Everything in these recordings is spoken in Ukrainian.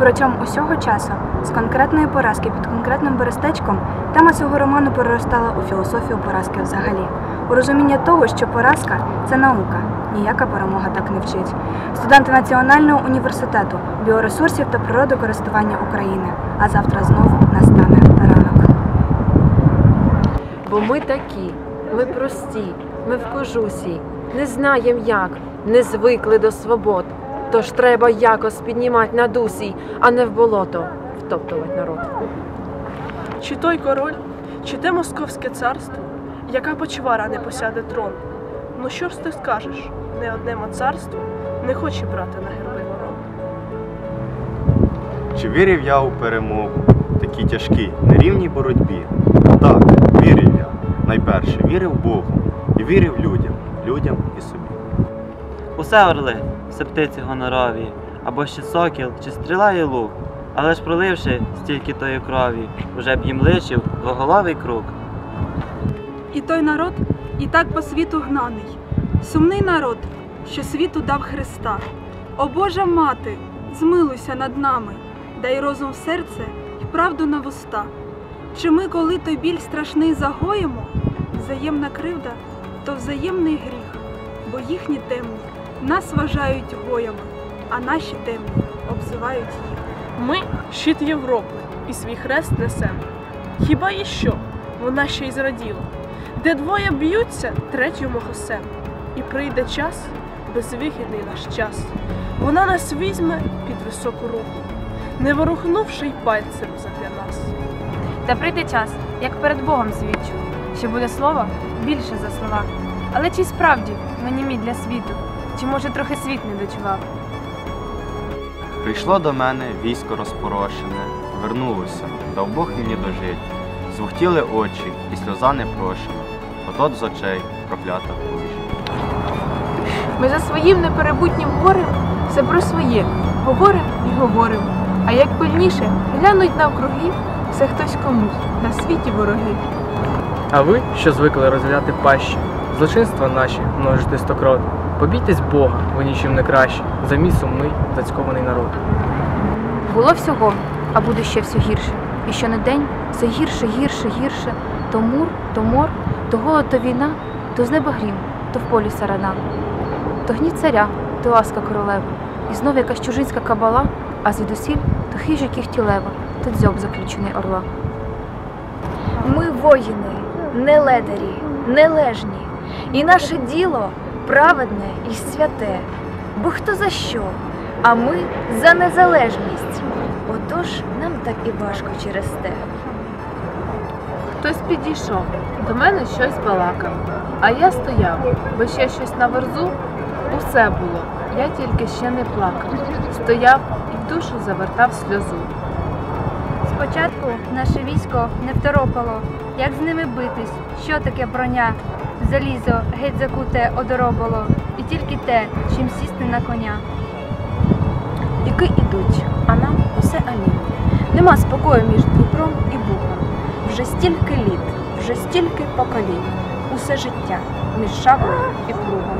Протягом усього часу, з конкретної поразки під конкретним берестечком, тема цього роману переростала у філософію поразки взагалі, у розуміння того, що поразка це наука, ніяка перемога так не вчить. Студенти Національного університету біоресурсів та природокористування України. А завтра знову настане ранок. Бо ми такі, ми прості, ми в кожусі, не знаєм як, не звикли до свобод. Тож треба якось піднімати на дусі, а не в болото втоптувати народ. Чи той король, чи те московське царство, яка почвара не посяде трон. Ну що ж ти скажеш? Не однемо царство не хоче брати на герби ворон. Чи вірив я у перемогу, такій тяжкій, нерівній боротьбі? Так, вірив я. Найперше вірив Богу і вірив людям, людям і собі. Усе орли, все птиці гонорові, або ще сокіл, чи стріла і лук. Але ж проливши стільки тої крові, уже б їм личив двоголовий круг. І той народ і так по світу гнаний, сумний народ, що світу дав Христа. О Божа мати, змилуйся над нами, дай розум в серце і правду на вуста. Чи ми, коли той біль страшний загоїмо, взаємна кривда, то взаємний гріх, бо їхні темні нас вважають гоями, а наші темні обзивають їх. Ми щит Європи і свій хрест несем. Хіба і що? Вона ще й зраділа. Де двоє б'ються, третьому госем. І прийде час, безвихідний наш час. Вона нас візьме під високу руку, не ворухнувши й пальцем задля нас. Та прийде час, як перед Богом свідчу, що буде слово більше за слова. Але чи справді ми німі для світу? Чи може трохи світ не дочував? Прийшло до мене військо розпорошене, вернулося, дав Бог мені дожить. Звухтіли очі і сльоза не непрошена, отот з очей проклята кружі. Ми за своїм неперебутнім горем все про своє говорим і говоримо. А як пильніше глянуть навкруги, все хтось комусь на світі вороги. А ви, що звикли розглядати пащі, злочинства наші множити стокрот, побійтесь Бога, ви нічим не кращі, за мій сумний, зацькований народ. Було всього, а буде ще все гірше. І що не день все гірше, гірше, гірше. То мур, то мор, то голод, то війна, то з неба грім, то в полі сарана. То гнів царя, то ласка королева. І знов якась чужинська кабала, а звідусіль то хижі кіхті лева, то дзьоб заключений орла. Ми воїни, не ледарі, нележні, і наше діло праведне і святе. Бо хто за що? А ми за незалежність. Отож нам так і важко через те. Хтось підійшов, до мене щось балакав, а я стояв, бо ще щось на верзу. Усе було, я тільки ще не плакав. Стояв і в душу завертав сльозу. Спочатку наше військо не второпало, як з ними битись, що таке броня, залізо геть закуте одоробало, і тільки те, чим сісти на коня. Віки ідуть, а нам усе амінь. Нема спокою між Дніпром і Богом. Вже стільки літ, вже стільки поколінь, усе життя між шаблею і плугом.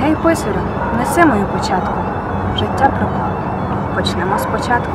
Гей, писарю, неси мою початку. Життя пропало. Почнемо спочатку.